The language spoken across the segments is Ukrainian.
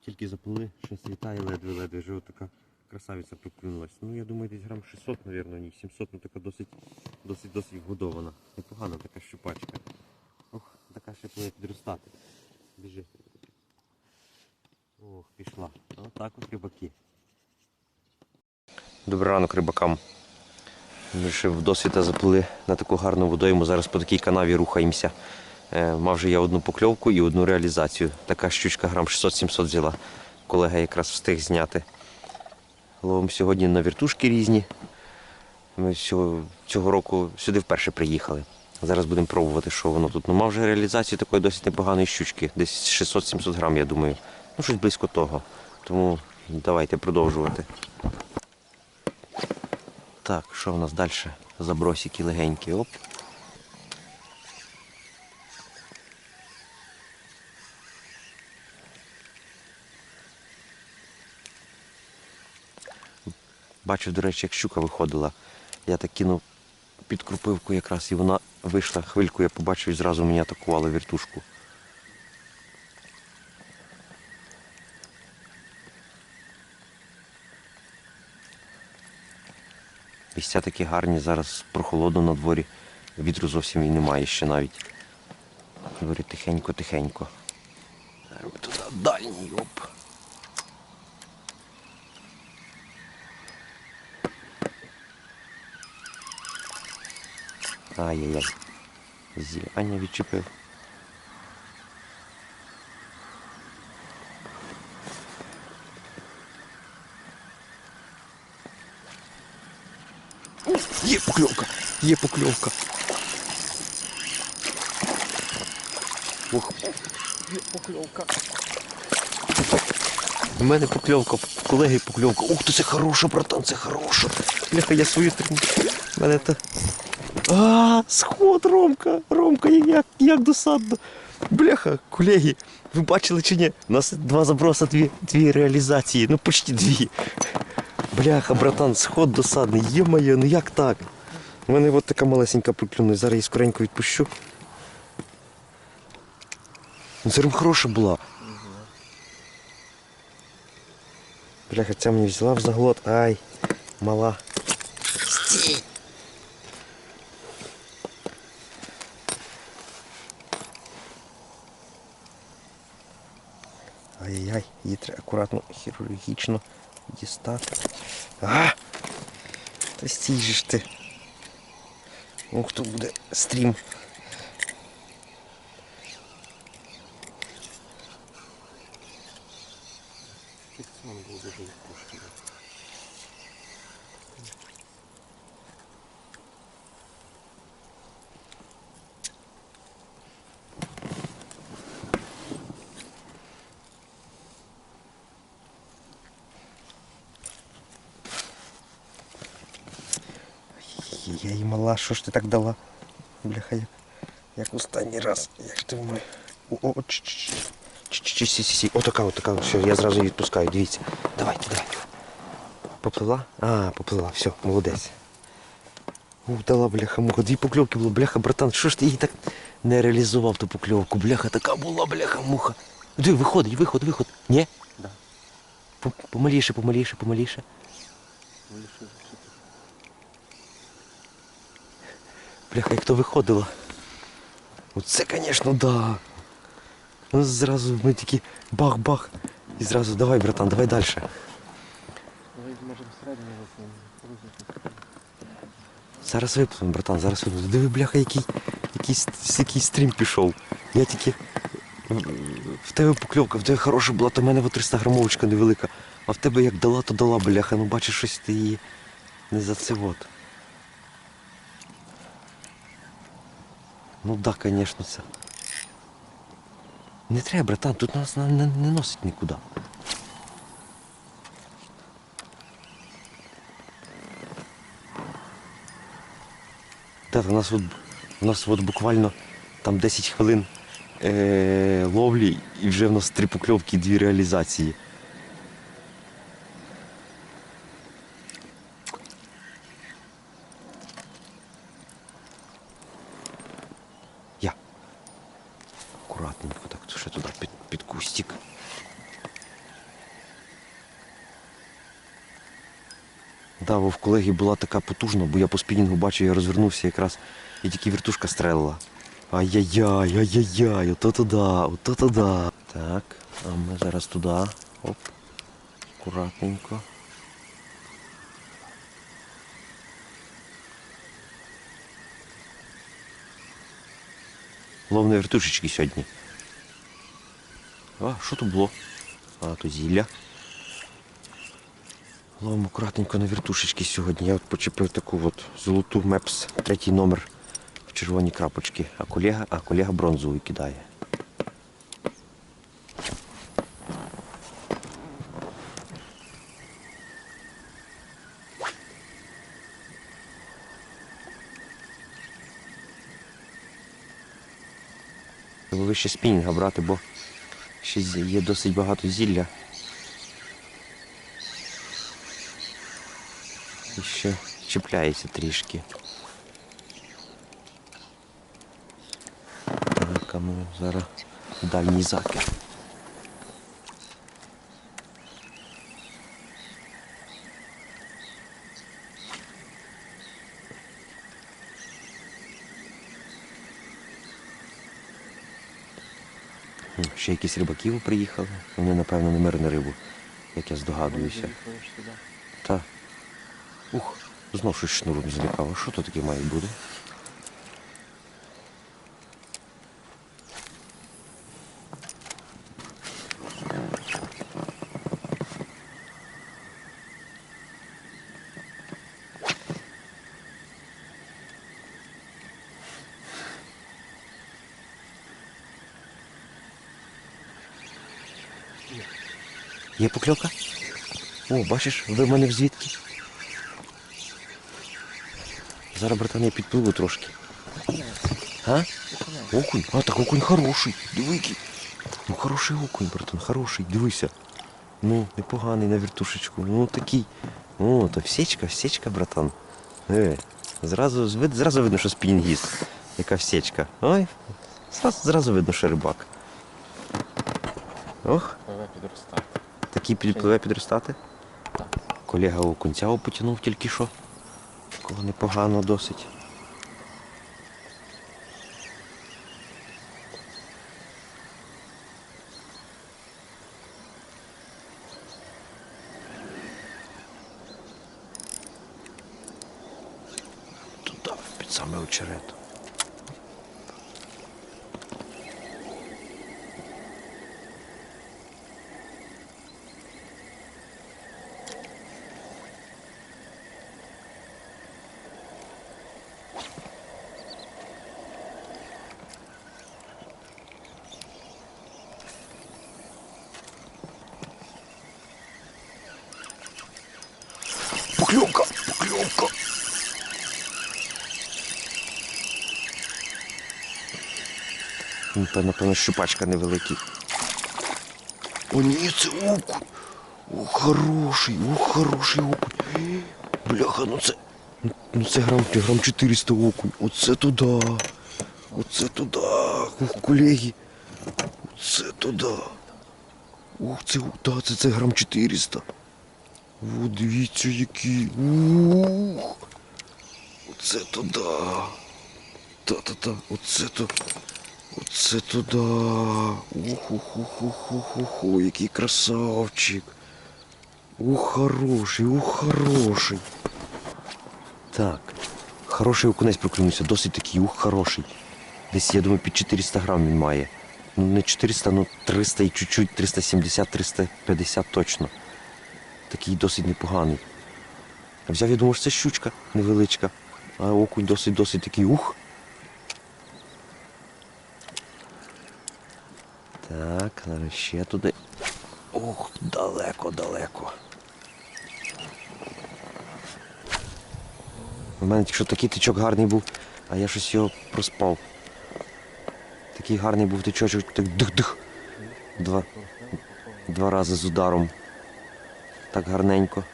Тільки заплили, ще світає ледве-ледве, вже така красавиця проклюнулась. Ну я думаю, десь грам 600, мабуть, ні, 700, ну така досить, досить, досить годована. Непогана така щупачка. Ох, така ще повинна підростати. Біжи. Ох, пішла. Отак от рибаки. Добрий ранок рибакам. Ми ще в досвіта заплили на таку гарну водойму. Зараз по такій канаві рухаємося. Е, Мав вже я одну покльовку і одну реалізацію. Така щучка грам 600-700 взяла. Колега якраз встиг зняти. Ловимо сьогодні на віртушки різні. Ми цього, року сюди вперше приїхали. Зараз будемо пробувати, що воно тут. Ну, мав вже реалізацію такої досить непоганої щучки. Десь 600-700 грам, я думаю. Ну, щось близько того. Тому давайте продовжувати. Так, що в нас далі? Забросики легенькі. Оп. Бачив, до речі, як щука виходила. Я так кинув під крупивку якраз і вона вийшла хвильку, я побачив і зразу мені атакувала віртушку. Місця такі гарні, зараз прохолодно на дворі. Вітру зовсім і немає ще навіть. Говорю тихенько-тихенько. Зараз туди дальній, оп. Ай-яй-яй. Зілля відчепив. Є покльовка! Є покльовка! Ох, є покльовка. У мене покльовка, колеги покльовка. Ух ти, це хороша, братан, це хороша. Бляха, я свою тримаю. У мене то. А, сход, Ромка, Ромка, як, як досадно. Бляха, колеги, ви бачили чи ні? У нас два заброса, дві, дві реалізації, ну почти дві. Бляха, братан, сход досадний. Є-моє, ну як так? У мене от така малесенька проклюнула, зараз її скоренько відпущу. Ну, хороша була. Бляха, ця мені взяла в заглот. Ай, мала. Стій! Ай-яй-яй, її треба акуратно хірургічно дістати. А! Та стій же ж ти. Ух, тут буде стрім. Мала, що ж ти так дала? Бляха, як, як останній раз. Як ти в. О, о, ч ч ч ч сі сі сі Отака, отака, все, я зразу її відпускаю, дивіться. Давайте, давайте. Поплила? А, поплила, все, молодець. Ух, дала бляха муха. Дві покльовки було, бляха, братан, що ж ти її так не реалізував ту покльовку? Бляха, така була, бляха, муха. Диви, виходить, виход, виход. Ні? Да. По- Помаліше, помаліше, помаліше. Бляха, як то виходило. Оце, звісно, да. Ну, зразу ми такі бах-бах. І зразу давай, братан, давай далі. Випнемо. Зараз виплюнемо, братан, зараз виплюнемо. Диви, бляха, який, який, який стрім пішов. Я тільки. В тебе покльовка, в тебе хороша була, то в мене от 300 грамовочка невелика. А в тебе як дала, то дала, бляха. Ну бачиш, щось ти її не за це от. Ну да, звісно, це. Не треба, братан, тут нас не, не, носить нікуди. Так, у нас от, у нас от буквально там 10 хвилин е- ловлі і вже в нас три покльовки і дві реалізації. Я. Акуратненько так, ще туди під, під кустик. Бо в колеги була така потужна, бо я по спінінгу бачу, я розвернувся якраз і тільки віртушка стрелила. Ай-яй-яй, ай-яй-яй, ото туди, ото туди. Так, а ми зараз туди. Оп. Акуратненько. Ловне вертушечки сьогодні. А, що тут було? А, тут зілля. Ловимо акуратненько на вертушечки сьогодні. Я от почепив таку от золоту мепс, третій номер в червоні крапочки, а колега, а колега бронзовий кидає. Вище спінінга брати, бо ще є досить багато зілля. І ще чіпляється трішки. Ми зараз дальній закид. М, Ще якісь рибаків приїхали. Вони, напевно, не мирну рибу, як я здогадуюся. Заїхали ж сюди. Та. Ух, знов щось шнуром злякало. Що то таке має бути? Є покльовка? О, бачиш, виманив звідки? Зараз, братан, я підпливу трошки. А? Окунь? А, так окунь хороший. Який. Ну хороший окунь, братан, хороший, дивися. Ну, непоганий на вертушечку. Ну такий. О, то всечка, всечка, братан. Е, зразу, зразу видно, що спінінгіст. Яка всечка. Ой, зразу, зразу видно, що рибак. Ох, Пливе підростати. такий підпливе підростати. Так. Колега окунця потягнув тільки що. Такого непогано досить. Туди, під саме очерет. Покльовка! Покльовка! Напевно, напевно, щупачка невеликий. О, ні, це окунь. О, хороший, о, хороший окунь. Бляха, ну це. Ну це грам, грам 400 окунь. Оце туди. Оце туди. Ух, колеги. Оце туди. Ух, це, да, це, це грам 400. О, дивіться, який. Ух. Оце туди. Та-та-та, оце то. Оце туди. Ух, ух, ух, ух, ух, ух, ух, який красавчик. Ух, хороший, ух, хороший. Так. Хороший окунець проклюнувся, досить такий, ух, хороший. Десь, я думаю, під 400 грам він має. Ну, не 400, ну 300 і чуть-чуть, 370, 350 точно. Такий досить непоганий. Взяв, я думав, що це щучка невеличка. А окунь досить, досить такий ух. Так, зараз ще туди. Ох, далеко, далеко. У мене якщо такий тичок гарний був, а я щось його проспав. Такий гарний був тичочок, так дих-дих. Два, два рази з ударом. Так гарненько.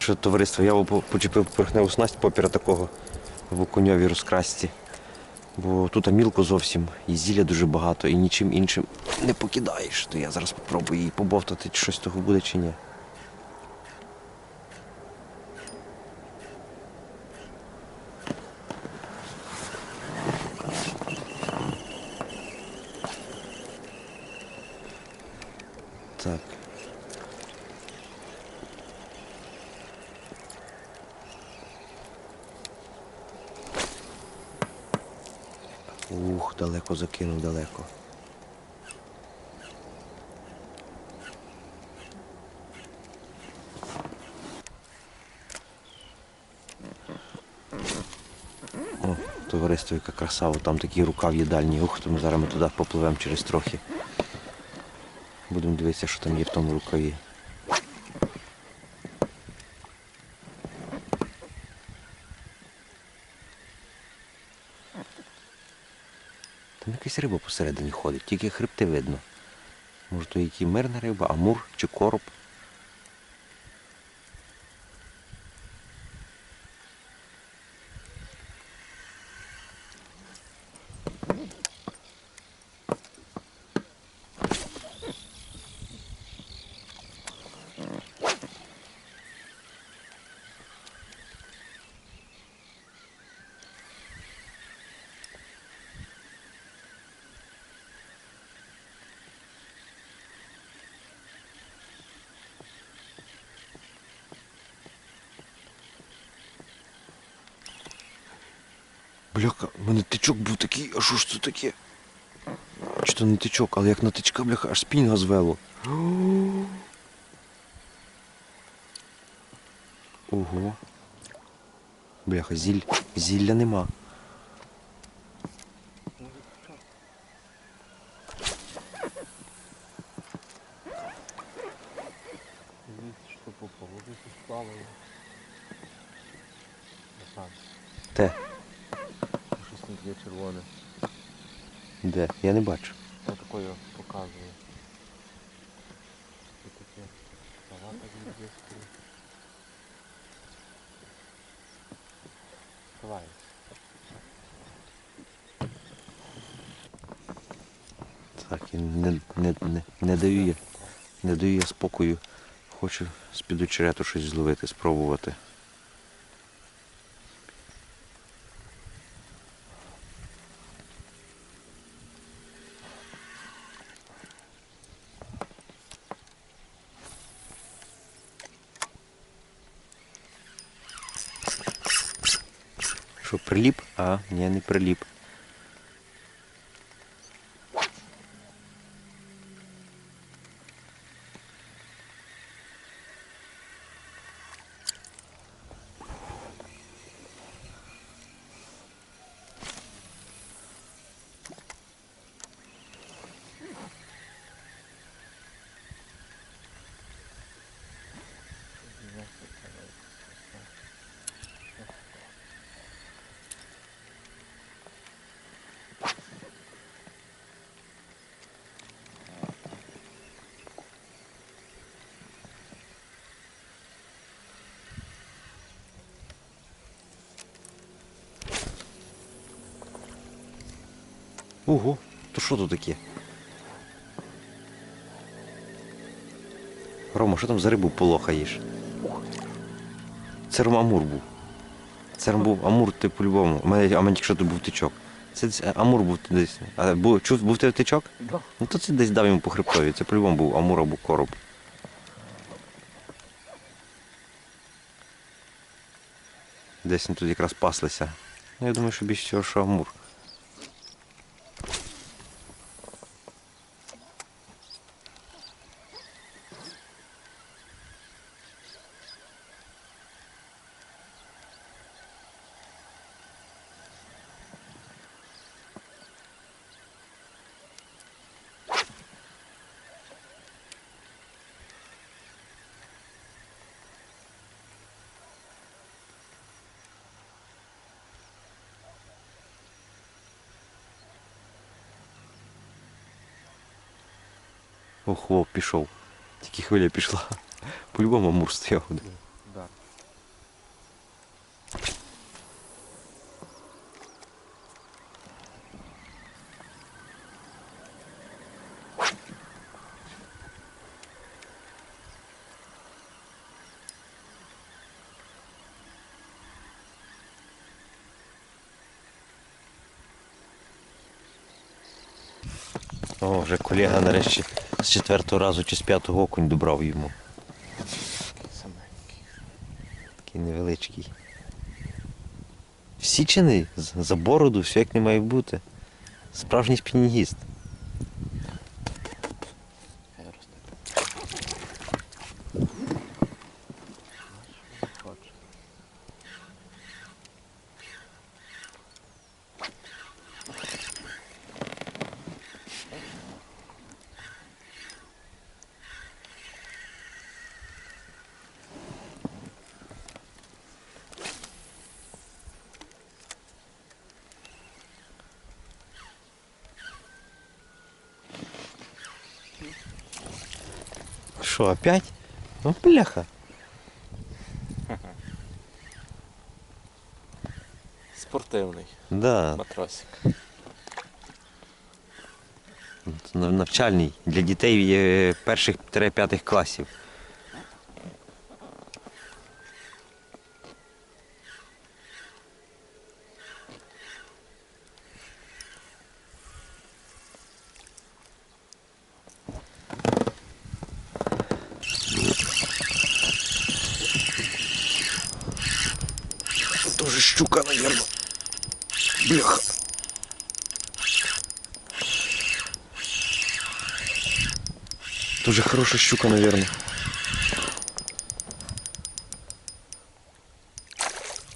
Що товариство, я почепив поверхневу снасть попіра такого в окуньовій розкрасці. Бо тут мілко зовсім, і зілля дуже багато, і нічим іншим не покидаєш. То я зараз спробую її побовтати, чи щось того буде, чи ні. Так. Ух, закинув, далеко. О, товариство, яка краса, От там такий рукав є дальній. Ух, то ми зараз ми туди попливемо через трохи. Будемо дивитися, що там є в тому рукаві. Якась риба посередині ходить, тільки хребти видно. Може, то який мирна риба, амур чи короб. Бляха, в мене тичок був такий, а що ж це таке? Чи то не тичок, але як на тичка, бляха, аж спінга звело. Ого. Бляха, зіль, зілля нема. Дивіться, що попало. Десь сплавало. Там. Те, Щось не таке червоне. де? Я не бачу. Я такою показую. Давай. Так, і не, не, не, не даю я. Не даю я спокою. Хочу з-під очерету щось зловити, спробувати. Що, приліп? А, ні, не приліп. Ого, то що тут таке? Рома, що там за рибу полохаєш? Це Рома Амур був. Це був Амур, ти по-любому. У мене, а мене тільки що тут був тичок. Це Амур був десь. А, був, чув, був тебе тичок? Да. Ну то це десь дав йому по хребтові. Це по-любому був Амур або короб. Десь вони тут якраз паслися. Ну, я думаю, що більше всього, що Амур. Ох, хлоп пішов. Тільки хвиля пішла. По-любому мур стояв. Да. О, вже колега нарешті. З четвертого разу чи з п'ятого окунь добрав йому. Такий невеличкий. Всічений, за бороду, все як не має бути. Справжній спінінгіст. Що, опять? Ну, бляха. Спортивний Да, матросик. нав- навчальний для дітей перших перших п'ятих класів. Тоже щука, наверное. Бляха. Тоже хорошая щука, наверное.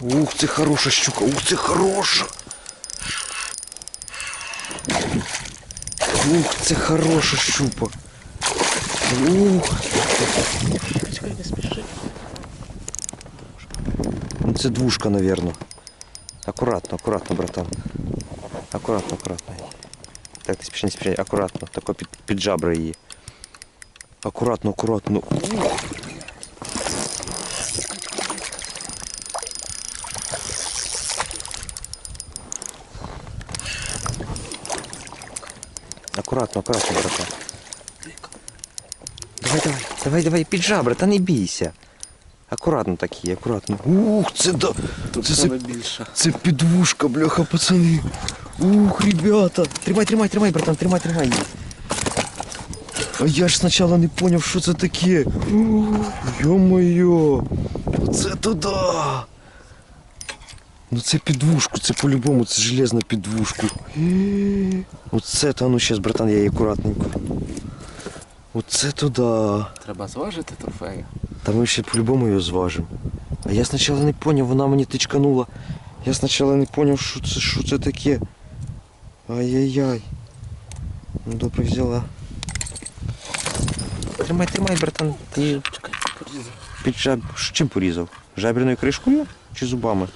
Ух ты, хорошая щука, ух ты, хорошая. Ух ты, хорошая щупа. Ух. Чекай, не спіши. Ну це двушка, наверное. Аккуратно, аккуратно, братан. Аккуратно, аккуратно. Так, не спіши, не спіши, аккуратно. Тако під, під жабри її. Аккуратно, аккуратно. Аккуратно, аккуратно, братан. Давай, давай, давай, давай, під жабри, та не бійся. Акуратно такі, акуратно. Ух, це да. Це, це, більше. це підвушка, бляха, пацани. Ух, ребята. Тримай, тримай, тримай, братан, тримай, тримай. А я ж спочатку не зрозумів, що це таке. Йо-моє. Оце туди. Ну це підвушку, це по-любому, це железна підвушку. Оце та ну щас, братан, я її акуратненько. Оце туди. Треба зважити трофеї. Та ми ще по-любому її зважимо. А я спочатку не зрозумів, вона мені тичканула. Я спочатку не зрозумів, що це, що це таке. Ай-яй-яй. Ну добре взяла. Тримай, тримай, братан. Ти Чекай, порізав. під жаб... Чим порізав? Жабряною кришкою чи зубами?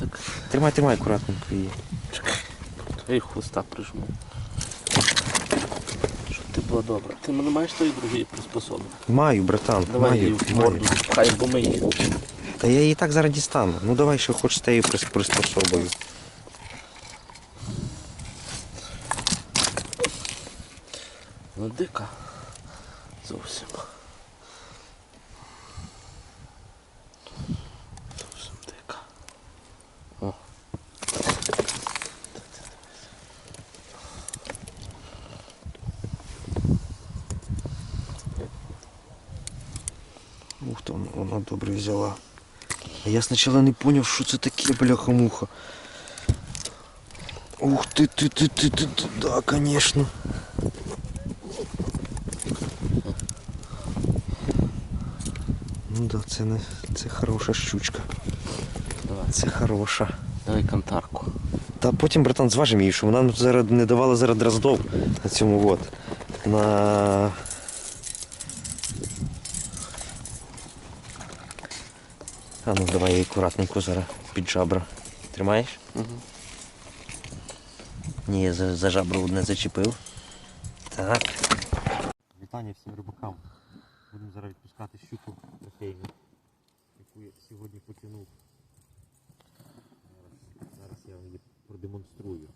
Так, Тримай, тримай акуратненько її. чекай. Я їх хвоста прижму. Щоб ти була добра. Ти мене маєш тої другої приспособи. Маю, братан, Давай її маю, в маю. морду. Хай бо ми її. Та я її так зараз дістану. Ну давай, що хоч з тією прис- приспособою. Ну дика. Зовсім. Зовсім дика. О. Ух там, вона добре взяла. А я спочатку не зрозумів, що це таке, бляха-муха. Ух ти, ти, ти, ти, ти, ти, да, конечно. Да, це не це хороша щучка. Давай. Це хороша. Давай кантарку. Та потім, братан, зважимо її, що вона нам зараз не давала зараз дроздов на цьому от. На. А ну давай її акуратненько зараз під жабра. Тримаєш? Угу. Ні, за, за жабру не зачепив. Так. Вітання всім рибакам. Будемо зараз відпускати щуку трофейну, яку я сьогодні потягнув. Зараз, зараз я її продемонструю.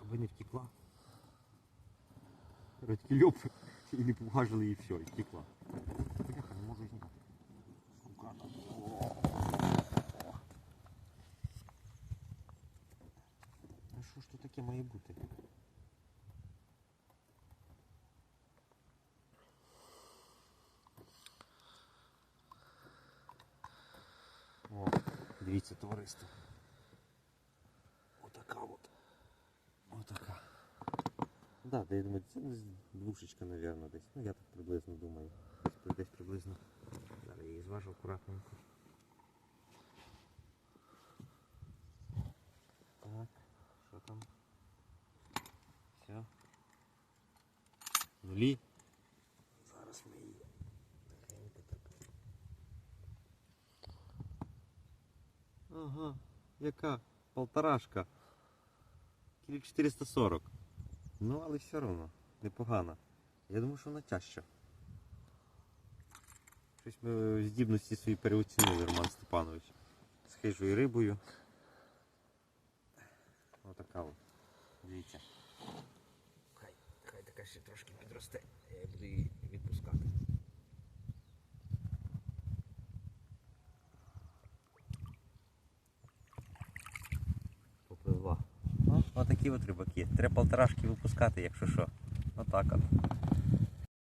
Аби, не втекла. Розкільоп і не поважили і все, і втекла. Бляха, не можу зняти. Скуката. таке має бути. О, дивіться, товариство. Отака от. Отака. Да, да, я думаю, це двушечка, мабуть, десь. Ну я так приблизно думаю. Десь, десь приблизно. Зараз я її зважу акуратненько. Так, що там? Все. Нулі. Зараз ми її тихенько так. Ага, яка? Полторашка. Кілі 440. Ну, але все одно, непогано. Я думаю, що вона тяжча. Щось ми здібності свої переоцінили, Роман Степанович. З хижою рибою. Отака от. Дивіться. Хай, хай така ще трошки підросте, я буду її відпускати. Отакі от рибаки. Треба полторашки випускати, якщо що. Отак от.